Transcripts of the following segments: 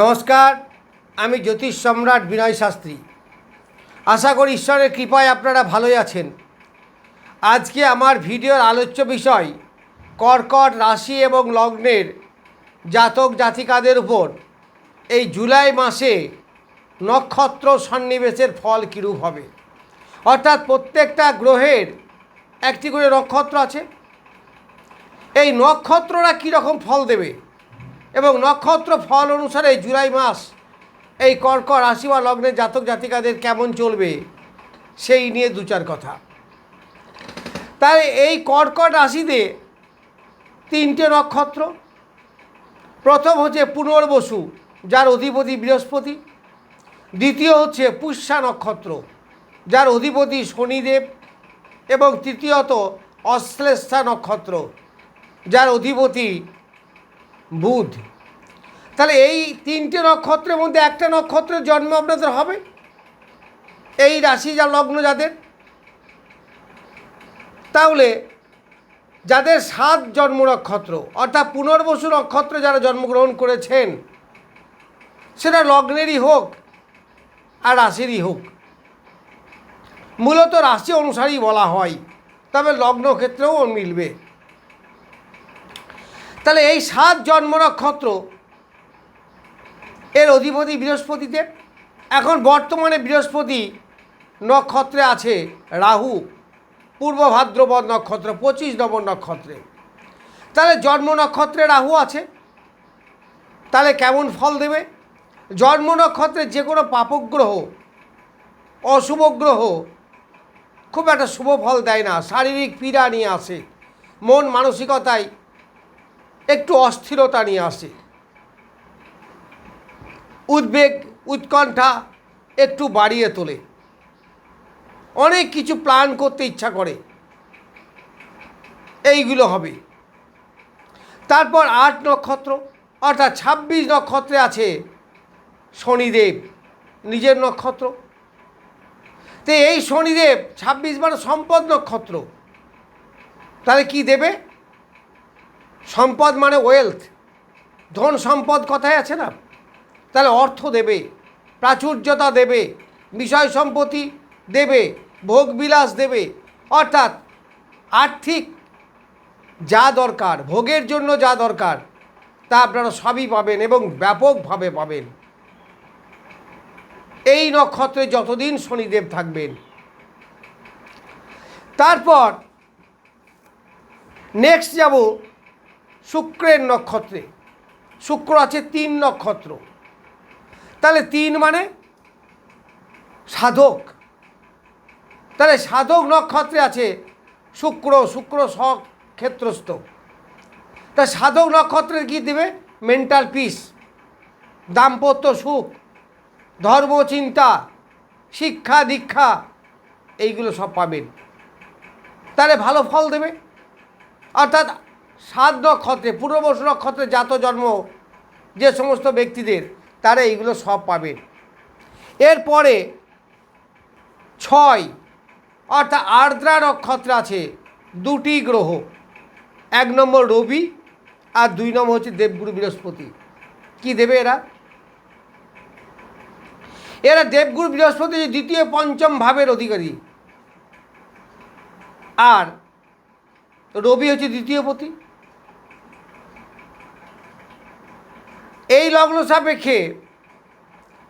নমস্কার, আমি জ্যোতিষ সম্রাট বিনয় শাস্ত্রী। আশা করি ঈশ্বরের কৃপায় আপনারা ভালোই আছেন। আজকে আমার ভিডিওর আলোচ্য বিষয়, কর্কট রাশি এবং লগ্নের জাতক জাতিকাদের উপর এই জুলাই মাসে নক্ষত্র সন্নিবেশের ফল কীরূপ হবে? অর্থাৎ প্রত্যেকটা গ্রহের একটি করে নক্ষত্র আছে। এই নক্ষত্ররা কীরকম ফল দেবে? এবং নক্ষত্র ফল অনুসারে জুলাই মাস, এই কর্ক রাশি বা লগ্নের জাতক জাতিকাদের কেমন চলবে, সেই নিয়ে দু চার কথা। তাই এই কর্কট রাশিতে তিনটে নক্ষত্র। প্রথম হচ্ছে পুনর্বসু, যার অধিপতি বৃহস্পতি। দ্বিতীয় হচ্ছে পুষ্যা নক্ষত্র, যার অধিপতি শনিদেব। এবং তৃতীয়ত অশ্লেষা নক্ষত্র, যার অধিপতি বুধ। তাহলে এই তিনটে নক্ষত্রের মধ্যে একটা নক্ষত্রের জন্ম আপনাদের হবে? এই রাশি যা লগ্ন যাদের। তাহলে যাদের সাত জন্ম নক্ষত্র, অর্থাৎ পুনর্বসু নক্ষত্রে যারা জন্মগ্রহণ করেছেন, সেটা লগ্নেরই হোক আর রাশিরই হোক। মূলত রাশি অনুসারেই বলা হয়, তবে লগ্ন ক্ষেত্রেও মিলবে। তাহলে এই সাত জন্ম নক্ষত্র এর অধিপতি বৃহস্পতিতে। এখন বর্তমানে বৃহস্পতি নক্ষত্রে আছে রাহু, পূর্ব ভাদ্রপদ নক্ষত্র, পঁচিশ নম্বর নক্ষত্রে। তাহলে জন্ম নক্ষত্রে রাহু আছে। তাহলে কেমন ফল দেবে? জন্ম নক্ষত্রে যে কোনো পাপগ্রহ অশুভ গ্রহ, খুব একটা শুভ ফল দেয় না। শারীরিক পীড়া নিয়ে আসে। মন মানসিকতায় একটু অস্থিরতা নিয়ে আসে। উদ্বেগ, উৎকণ্ঠা একটু বাড়িয়ে তোলে। অনেক কিছু প্ল্যান করতে ইচ্ছা করে। এইগুলো হবে। তারপর আট নক্ষত্র, অর্থাৎ ছাব্বিশ নক্ষত্রে আছে শনিদেব, নিজের নক্ষত্র। তো এই শনিদেব, ছাব্বিশ মানে সম্পদ নক্ষত্র। তাহলে কি দেবে? সম্পদ মানে ওয়েলথ ধন সম্পদ কথায় আছে না? তাহলে অর্থ দেবে, প্রাচুর্যতা দেবে, বিষয় সম্পত্তি দেবে ভোগবিলাস দেবে। অর্থাৎ আর্থিক যা দরকার, ভোগের জন্য যা দরকার, তা আপনারা সবই পাবেন এবং ব্যাপকভাবে পাবেন। এই নক্ষত্রে যতদিন শনিদেব থাকবেন। তারপর নেক্সট যাব শুক্রের নক্ষত্রে। শুক্র আছে তিন নক্ষত্র। তাহলে তিন মানে সাধক। তাহলে সাধক নক্ষত্রে আছে শুক্র শুক্র ক্ষেত্রস্থ। তা সাধক নক্ষত্রের কী দেবে? মেন্টাল পিস দাম্পত্য সুখ ধর্মচিন্তা শিক্ষা দীক্ষা, এইগুলো সব পাবেন। তাহলে ভালো ফল দেবে। অর্থাৎ সাত নক্ষত্রে পূর্ববর্ষ নক্ষত্রে জাত জন্ম যে সমস্ত ব্যক্তিদের, তারা এইগুলো সব পাবেন এরপরে ছয়, অর্থাৎ আর্দ্রা নক্ষত্রে আছে দুটি গ্রহ। এক নম্বর রবি আর দুই নম্বর হচ্ছে দেবগুরু বৃহস্পতি। কি দেবে এরা? এরা দেবগুরু বৃহস্পতি দ্বিতীয় পঞ্চম ভাবের অধিকারী। আর রবি হচ্ছে দ্বিতীয় পতি। এই লগ্ন সাপেক্ষে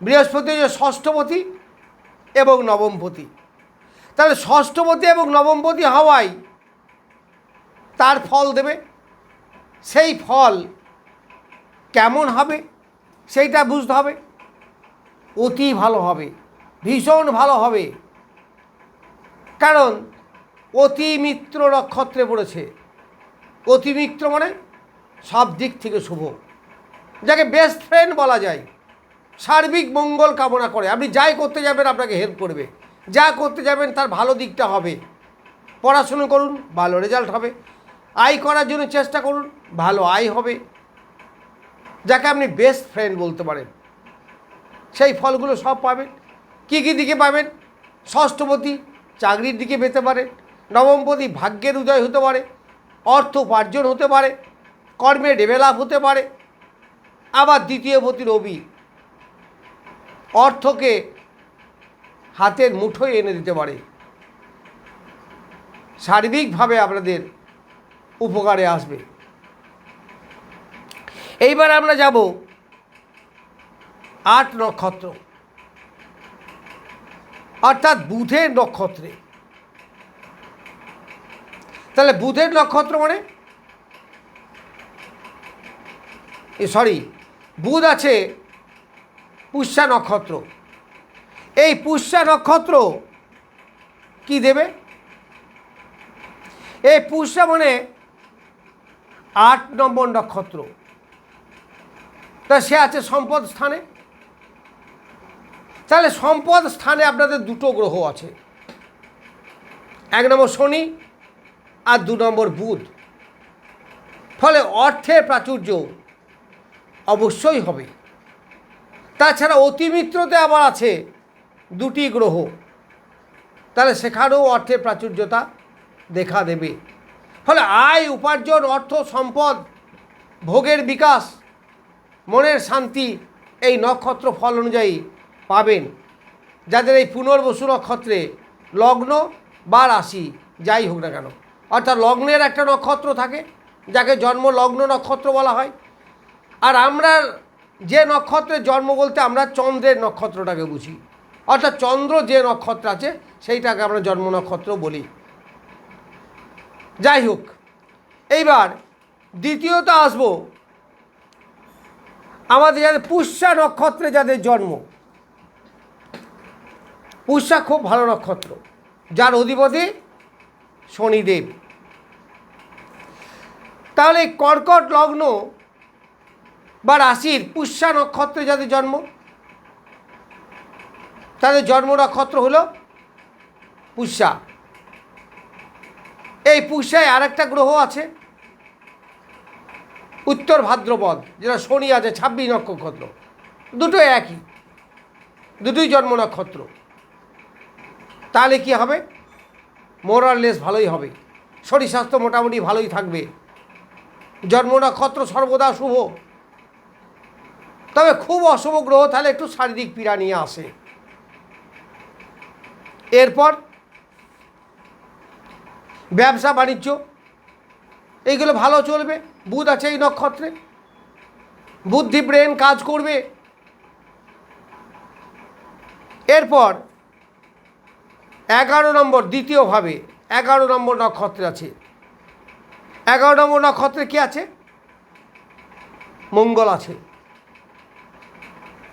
বৃহস্পতি হচ্ছে ষষ্ঠপতি এবং নবমপতি। তাহলে ষষ্ঠপতি এবং নবমপতি হওয়ায় তার ফল দেবে। সেই ফল কেমন হবে সেইটা বুঝতে হবে। অতি ভালো হবে, ভীষণ ভালো হবে। কারণ অতি মিত্র নক্ষত্রে পড়েছে। অতি মিত্র মানে সব দিক থেকে শুভ। যাকে বেস্ট ফ্রেন্ড বলা যায়, সার্বিক মঙ্গল কামনা করে। আপনি যাই করতে যাবেন, আপনাকে হেল্প করবে। যা করতে যাবেন, তার ভালো দিকটা হবে। পড়াশুনো করুন, ভালো রেজাল্ট হবে। আয় করার জন্য চেষ্টা করুন, ভালো আয় হবে। যাকে আপনি বেস্ট ফ্রেন্ড বলতে পারেন, সেই ফলগুলো সব পাবেন। কী কী দিকে পাবেন? ষষ্ঠপতি চাকরির দিকে পেতে পারে, নবমপতি ভাগ্যের উদয় হতে পারে, অর্থ উপার্জন হতে পারে, কর্মে ডেভেলপ হতে পারে আবার দ্বিতীয়পতি রবি। অর্থকে হাতের মুঠোয় এনে দিতে পারে। সার্বিকভাবে আপনাদের উপকারে আসবে। এইবার আমরা যাব আট নক্ষত্র। অর্থাৎ বুধের নক্ষত্রে। তাহলে বুধের নক্ষত্র মানে? সরি বুধ আছে, পুষ্যা নক্ষত্র। এই পুষ্যা নক্ষত্র কি দেবে? এই পুষ্যা মানে আট নম্বর নক্ষত্র। তা সে আছে সম্পদ স্থানে। তাহলে সম্পদ স্থানে আপনাদের দুটো গ্রহ আছে। এক নম্বর শনি আর দু নম্বর বুধ। ফলে অর্থের প্রাচুর্য অবশ্যই হবে। তাছাড়া অতিমিত্রতে আবার আছে দুটি গ্রহ। তাহলে সেখানেও অর্থের প্রাচুর্যতা দেখা দেবে। ফলে আয়, উপার্জন, অর্থ, সম্পদ, ভোগের বিকাশ, মনের শান্তি এই নক্ষত্র ফল অনুযায়ী পাবেন। যাদের এই পুনর্বসু নক্ষত্রে লগ্ন বা রাশি, যাই হোক না কেন। অর্থাৎ লগ্নের একটা নক্ষত্র থাকে, যাকে জন্ম লগ্ন নক্ষত্র বলা হয়। আর আমরা যে নক্ষত্রের জন্ম বলতে আমরা চন্দ্রের নক্ষত্রটাকে বুঝি। অর্থাৎ চন্দ্র যে নক্ষত্র আছে, সেইটাকে আমরা জন্ম নক্ষত্র বলি। যাই হোক, এইবার দ্বিতীয়ত আসব আমাদের যাদের পুষ্যা নক্ষত্রে যাদের জন্ম। পুষ্যা খুব ভালো নক্ষত্র, যার অধিপতি শনিদেব। তাহলে কর্কট লগ্ন বা রাশির পুষ্যা নক্ষত্রে যাদের জন্ম, তাদের জন্ম নক্ষত্র হলো পুষ্যা। এই পুষ্যায় আরেকটা গ্রহ আছে, উত্তর ভাদ্রপদ, যেটা শনি আছে, ছাব্বিশ নক্ষত্র। দুটো একই, দুটোই জন্ম নক্ষত্র। তাহলে কি হবে? মোরাললেস ভালোই হবে। শরীর স্বাস্থ্য মোটামুটি ভালোই থাকবে। জন্ম নক্ষত্র সর্বদা শুভ। তবে খুব অশুভ গ্রহ, তাহলে একটু শারীরিক পীড়া নিয়ে আসে। এরপর ব্যবসা, বাণিজ্য, এইগুলো ভালো চলবে। বুধ আছে এই নক্ষত্রে। বুদ্ধি, ব্রেন কাজ করবে। এরপর এগারো নম্বর দ্বিতীয়ভাবে এগারো নম্বর নক্ষত্রে আছে। এগারো নম্বর নক্ষত্রে কি আছে? মঙ্গল আছে।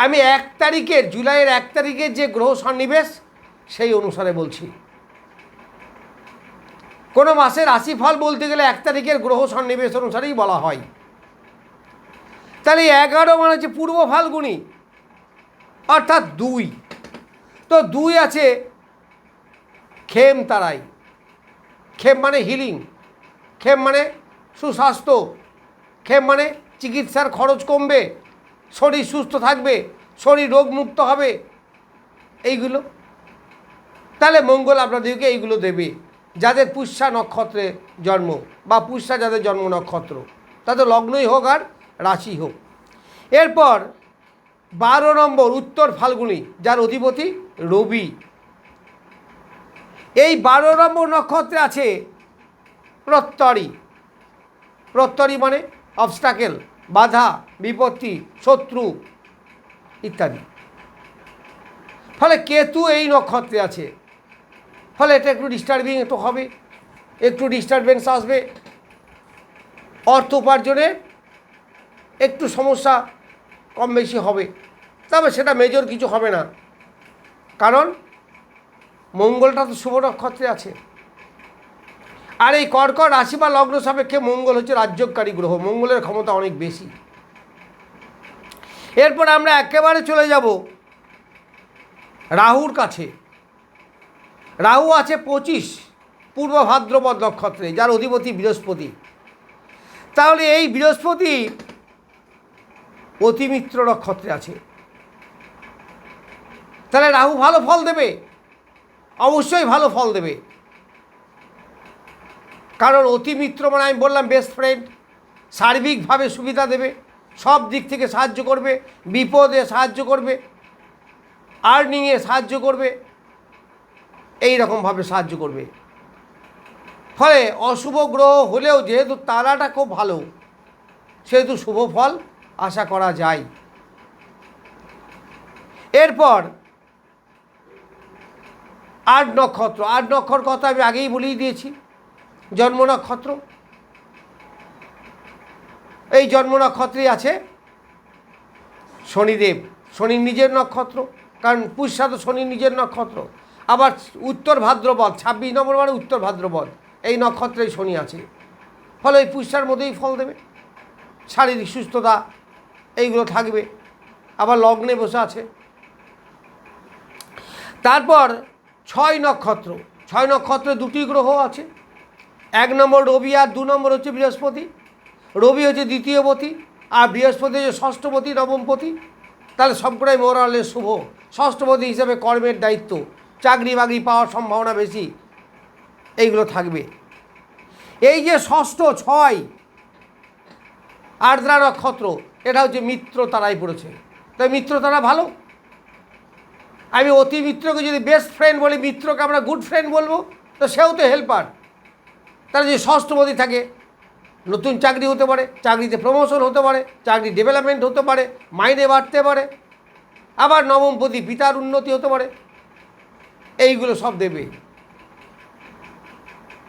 আমি এক তারিখের জুলাইয়ের এক তারিখের যে গ্রহ সন্নিবেশ, সেই অনুসারে বলছি। কোনো মাসের রাশিফল বলতে গেলে এক তারিখের গ্রহ সন্নিবেশ অনুসারেই বলা হয়। তাহলে এগারো মানে হচ্ছে পূর্ব ফাল্গুনি, অর্থাৎ দুই। তো দুই আছে খেম তারাই। খেম মানে হিলিং খেম মানে সুস্বাস্থ্য খেম মানে চিকিৎসার খরচ কমবে। শরীর সুস্থ থাকবে, শরীর রোগমুক্ত হবে। এইগুলো। তাহলে মঙ্গল আপনাদেরকে এইগুলো দেবে। যাদের পুষ্যা নক্ষত্রে জন্ম বা পুষ্যা যাদের জন্ম নক্ষত্র, তাদের লগ্নই হোক আর রাশি হোক। এরপর বারো নম্বর উত্তর ফাল্গুনি, যার অধিপতি রবি। এই বারো নম্বর নক্ষত্রে আছে প্রত্যরি। প্রত্যরি মানে অবস্টাকেল বাধা, বিপত্তি, শত্রু ইত্যাদি। ফলে কেতু এই নক্ষত্রে আছে। ফলে এটা একটু ডিস্টার্বিং একটু হবে, একটু ডিস্টারবেন্স আসবে। অর্থ উপার্জনে একটু সমস্যা কম বেশি হবে। তবে সেটা মেজর কিছু হবে না। কারণ মঙ্গলটা তো শুভ নক্ষত্রে আছে। আর এই কর্কট রাশি বা লগ্ন সাপেক্ষে মঙ্গল হচ্ছে রাজ্যকারী গ্রহ। মঙ্গলের ক্ষমতা অনেক বেশি। এরপর আমরা একেবারে চলে যাব রাহুর কাছে। রাহু আছে পঁচিশ, পূর্ব ভাদ্রপদ নক্ষত্রে, যার অধিপতি বৃহস্পতি। তাহলে এই বৃহস্পতি অতিমিত্র নক্ষত্রে আছে। তাহলে রাহু ভালো ফল দেবে। অবশ্যই ভালো ফল দেবে। কারণ অতিমিত্র মানে আমি বললাম বেস্ট ফ্রেন্ড সার্বিকভাবে সুবিধা দেবে, সব দিক থেকে সাহায্য করবে, বিপদে সাহায্য করবে আর্নিংয়ে সাহায্য করবে এই রকমভাবে সাহায্য করবে। ফলে অশুভ গ্রহ হলেও যেহেতু তারাটা খুব ভালো, সেহেতু শুভ ফল আশা করা যায়। এরপর, আট নক্ষত্র। আট নক্ষত্র কথা আমি আগেই বলেই দিয়েছি। জন্ম নক্ষত্র। এই জন্ম নক্ষত্রে আছে শনিদেব, শনির নিজের নক্ষত্র, কারণ পুষ্যা তো শনির নিজের নক্ষত্র। আবার উত্তর ভাদ্রপদ, ছাব্বিশ নম্বর মানে উত্তর ভাদ্রপদ, এই নক্ষত্রে শনি আছে। ফলে এই পুষ্যার মধ্যেই ফল দেবে। শারীরিক সুস্থতা এইগুলো থাকবে। আবার লগ্নে বসে আছে। তারপর ছয় নক্ষত্র, ছয় নক্ষত্রে দুটি গ্রহ আছে। এক নম্বর রবি আর দু নম্বর হচ্ছে বৃহস্পতি। রবি হচ্ছে দ্বিতীয় দ্বিতীয়পতি আর বৃহস্পতি হচ্ছে ষষ্ঠপতি, নবমপতি। তাহলে সবকটাই মোরালে শুভ। ষষ্ঠপতি হিসেবে কর্মের দায়িত্ব। চাকরি বাকরি পাওয়ার সম্ভাবনা বেশি। এইগুলো থাকবে। এই যে ষষ্ঠ ছয়, আর্দ্রা নক্ষত্র, এটা হচ্ছে মিত্র তারাই পড়েছে। তাই মিত্র তারা ভালো? আমি অতি মিত্রকে যদি বেস্ট ফ্রেন্ড বলি, মিত্রকে আমরা গুড ফ্রেন্ড বলব, তো সেও তো হেল্পার তারা যদি ষষ্ঠপতি থাকে, নতুন চাকরি হতে পারে, চাকরিতে প্রমোশন হতে পারে, চাকরি ডেভেলপমেন্ট হতে পারে, মাইনে বাড়তে পারে, আবার নবমপতি পিতার উন্নতি হতে পারে, এইগুলো সব দেবে।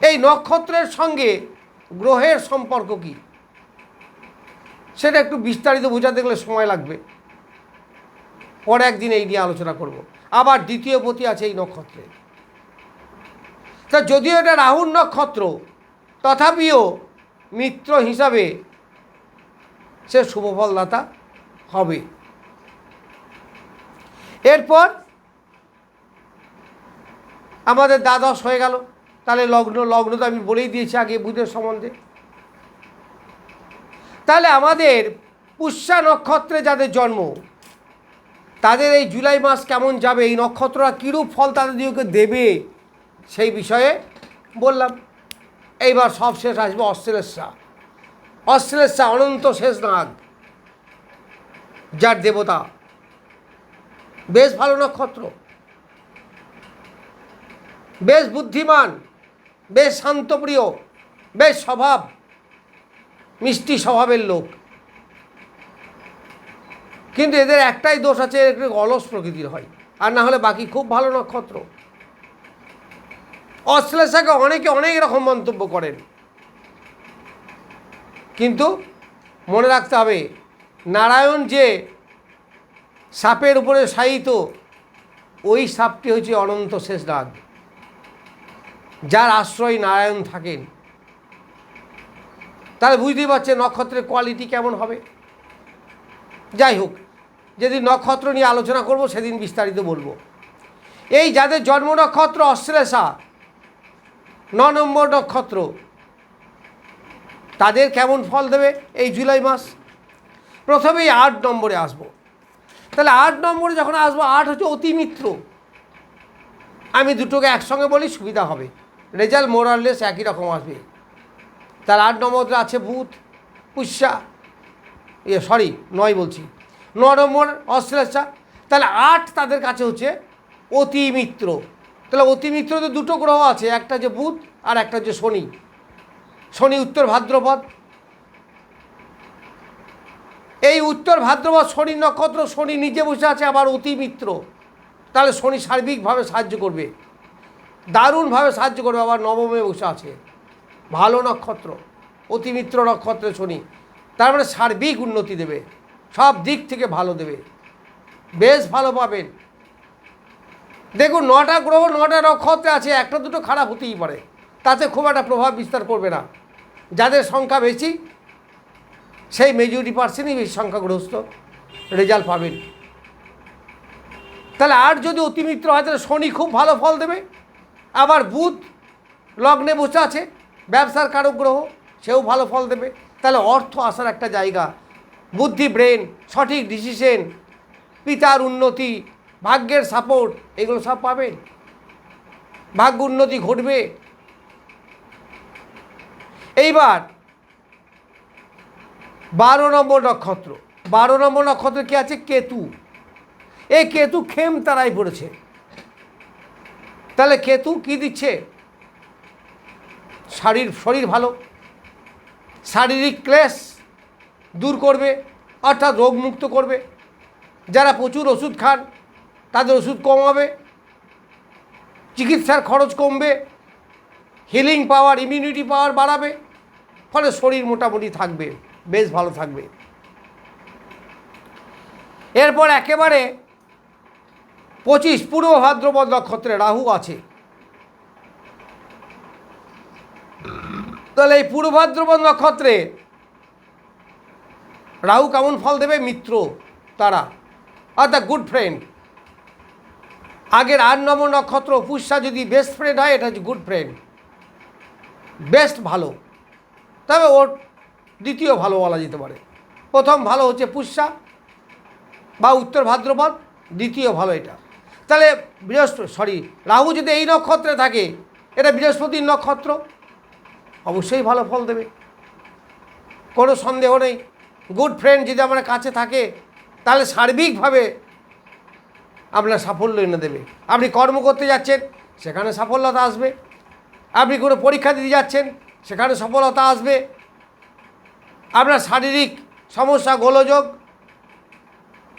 এই নক্ষত্রের সঙ্গে গ্রহের সম্পর্ক কি? সেটা একটু বিস্তারিত বোঝাতে গেলে সময় লাগবে। পরে একদিন এই নিয়ে আলোচনা করব। আবার দ্বিতীয় পতি আছে এই নক্ষত্রে। তা যদিও এটা রাহুর নক্ষত্র তথাপিও মিত্র হিসাবে সে শুভফলদাতা হবে। এরপর আমাদের দ্বাদশ হয়ে গেল। তাহলে লগ্ন লগ্ন তো আমি বলেই দিয়েছি আগে বুধের সম্বন্ধে। তাহলে আমাদের পুষ্যা নক্ষত্রে যাদের জন্ম, তাদের এই জুলাই মাস কেমন যাবে, এই নক্ষত্ররা কীরূপ ফল তাদের তাদেরকে দেবে, সেই বিষয়ে বললাম। এইবার সব শেষ আসবে অশ্লেষা। অশ্লেষা, অনন্ত শেষ নাগ যার দেবতা। বেশ ভালো নক্ষত্র। বেশ বুদ্ধিমান। বেশ শান্তপ্রিয়। বেশ স্বভাব। মিষ্টি স্বভাবের লোক। কিন্তু এদের একটাই দোষ আছে একটু অলস প্রকৃতির হয়। আর না হলে বাকি খুব ভালো নক্ষত্র। অশ্লেষাকে অনেকে অনেক রকম মন্তব্য করেন। কিন্তু মনে রাখতে হবে, নারায়ণ যে সাপের উপরে শায়িত, ওই সাপটি হচ্ছে অনন্ত শেষ নাগ যার আশ্রয় নারায়ণ থাকেন। তাহলে বুঝতেই পারছে নক্ষত্রের কোয়ালিটি কেমন হবে? যাই হোক, যেদিন নক্ষত্র নিয়ে আলোচনা করব, সেদিন বিস্তারিত বলব। এই যাদের জন্ম নক্ষত্র অশ্লেষা ন নম্বর নক্ষত্র। তাদের কেমন ফল দেবে এই জুলাই মাস? প্রথমেই আট নম্বরে আসব। তাহলে আট নম্বরে যখন আসব, আট হচ্ছে অতিমিত্র আমি দুটোকে একসঙ্গে বলি সুবিধা হবে। রেজাল্ট মোরাললেস একই রকম আসবে। তার আট নম্বরে আছে বুধ পুষ্যা ইয়ে সরি নয় বলছি। ন নম্বর অশ্লেষা। তাহলে আট তাদের কাছে হচ্ছে অতি মিত্র। তাহলে অতিমিত্র তো দুটো গ্রহ আছে, একটা যে বুধ আর একটা যে শনি। শনি উত্তর ভাদ্রপদ। এই উত্তর ভাদ্রপদ, শনি নক্ষত্র, শনি নিজে বসে আছে, আবার অতিমিত্র। তাহলে শনি সার্বিকভাবে সাহায্য করবে। দারুণভাবে সাহায্য করবে, আবার নবমে বসে আছে। ভালো নক্ষত্র, অতিমিত্র নক্ষত্রে শনি। তার মানে সার্বিক উন্নতি দেবে, সব দিক থেকে ভালো দেবে। বেশ ভালো পাবেন। দেখুন, নটা গ্রহ, নটা নক্ষত্রে আছে, একটা দুটো খারাপ হতেই পারে। তাতে খুব একটা প্রভাব বিস্তার করবে না। যাদের সংখ্যা বেশি, সেই মেজরিটি পার্সেন্টই বেশি সংখ্যাগ্রস্ত রেজাল্ট পাবেন। তাহলে আর যদি অতিমিত্র হয়, তাহলে শনি খুব ভালো ফল দেবে। আবার বুধ লগ্নে বসে আছে, ব্যবসার কারক গ্রহ, সেও ভালো ফল দেবে। তাহলে অর্থ আসার একটা জায়গা। বুদ্ধি ব্রেন সঠিক ডিসিশন পিতার উন্নতি ভাগ্যের সাপোর্ট এগুলো সব পাবেন ভাগ্য উন্নতি ঘটবে। এইবার, বারো নম্বর নক্ষত্র। বারো নম্বর নক্ষত্র কি আছে? কেতু। এই কেতু খেম তারাই পড়েছে। তাহলে কেতু কি দিচ্ছে? শরীর শরীর ভালো। শারীরিক ক্লেশ দূর করবে, অর্থাৎ রোগমুক্ত করবে। যারা প্রচুর ওষুধ খান তাদের ওষুধ কমাবে, চিকিৎসার খরচ কমবে হিলিং পাওয়ার ইমিউনিটি পাওয়ার বাড়াবে, ফলে শরীর মোটামুটি থাকবে, বেশ ভালো থাকবে। এরপর একেবারে পঁচিশ পূর্ব ভাদ্রপদ নক্ষত্রে রাহু আছে। তাহলে এই পূর্ব ভাদ্রপদ নক্ষত্রে রাহু কেমন ফল দেবে? মিত্র, তারা, অর্থাৎ গুড ফ্রেন্ড আগের আট নম্বর নক্ষত্র পুষ্যা যদি বেস্ট ফ্রেন্ড হয়, এটা হচ্ছে গুড ফ্রেন্ড বেস্ট ভালো। তবে ওর দ্বিতীয় ভালো বলা যেতে পারে। প্রথম ভালো হচ্ছে পুষ্যা বা উত্তর ভাদ্রপদ, দ্বিতীয় ভালো এটা। তাহলে বৃহস্পতি সরি রাহু যদি এই নক্ষত্রে থাকে, এটা বৃহস্পতির নক্ষত্র, অবশ্যই ভালো ফল দেবে। কোনো সন্দেহ নেই। গুড ফ্রেন্ড যদি আমার কাছে থাকে, তাহলে সার্বিকভাবে আপনার সাফল্য এনে দেবে। আপনি কর্ম করতে যাচ্ছেন, সেখানে সাফল্যতা আসবে। আপনি কোনো পরীক্ষা দিতে যাচ্ছেন, সেখানে সফলতা আসবে। আপনার শারীরিক সমস্যা, গোলযোগ,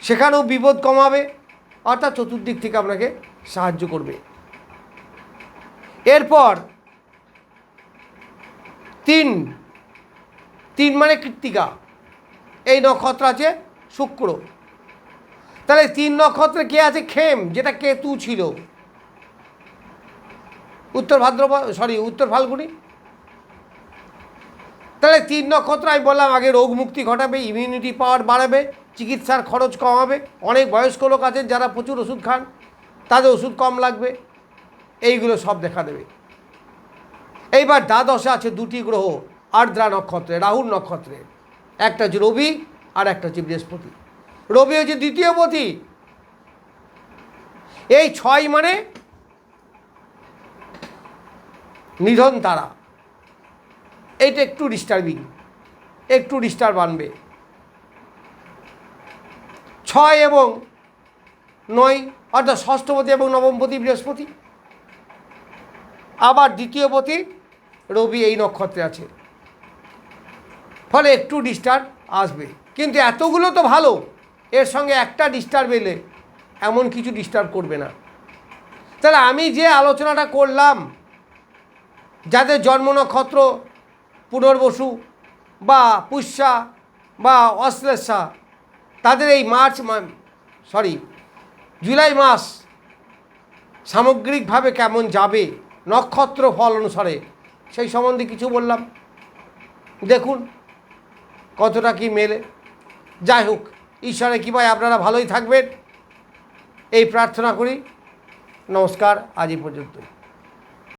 সেখানেও বিপদ কমাবে, অর্থাৎ চতুর্দিক থেকে আপনাকে সাহায্য করবে। এরপর তিন তিন মানে কৃত্তিকা। এই নক্ষত্র আছে শুক্র। তাহলে তিন নক্ষত্রে কে আছে? খেম, যেটা কেতু ছিল। উত্তর ভাদ্র সরি উত্তর ফাল্গুনি। তাহলে তিন নক্ষত্র, আমি বললাম আগে রোগ মুক্তি ঘটাবে ইমিউনিটি পাওয়ার বাড়াবে, চিকিৎসার খরচ কমাবে, অনেক বয়স্ক লোক আছেন যারা প্রচুর ওষুধ খান, তাদের ওষুধ কম লাগবে, এইগুলো সব দেখা দেবে। এইবার দ্বাদশে আছে দুটি গ্রহ, আর্দ্রা নক্ষত্রে রাহুর নক্ষত্রে। একটা হচ্ছে রবি, আর একটা হচ্ছে বৃহস্পতি। রবি হচ্ছে দ্বিতীয় পতি এই ছয় মানে নিধন তারা। এইটা একটু ডিস্টার্বিং একটু ডিস্টার্ব আনবে। ছয় এবং নয়, অর্থাৎ ষষ্ঠপতি এবং নবমপতি বৃহস্পতি। আবার দ্বিতীয় পতি রবি এই নক্ষত্রে আছে। ফলে একটু ডিস্টার্ব আসবে। কিন্তু এতগুলো তো ভালো। এর সঙ্গে একটা ডিস্টার্ব এলে এমন কিছু ডিস্টার্ব করবে না। তাহলে আমি যে আলোচনাটা করলাম, যাদের জন্ম নক্ষত্র, পুনর্বসু বা পুষ্যা বা অশ্লেষা, তাদের এই মার্চ সরি জুলাই মাস সামগ্রিকভাবে কেমন যাবে, নক্ষত্র ফল অনুসারে, সেই সম্বন্ধে কিছু বললাম। দেখুন কতটা কি মেলে। যাই হোক ঈশ্বরের কৃপায় আপনারা ভালোই থাকবেন। এই প্রার্থনা করি। নমস্কার আজ এই পর্যন্তই।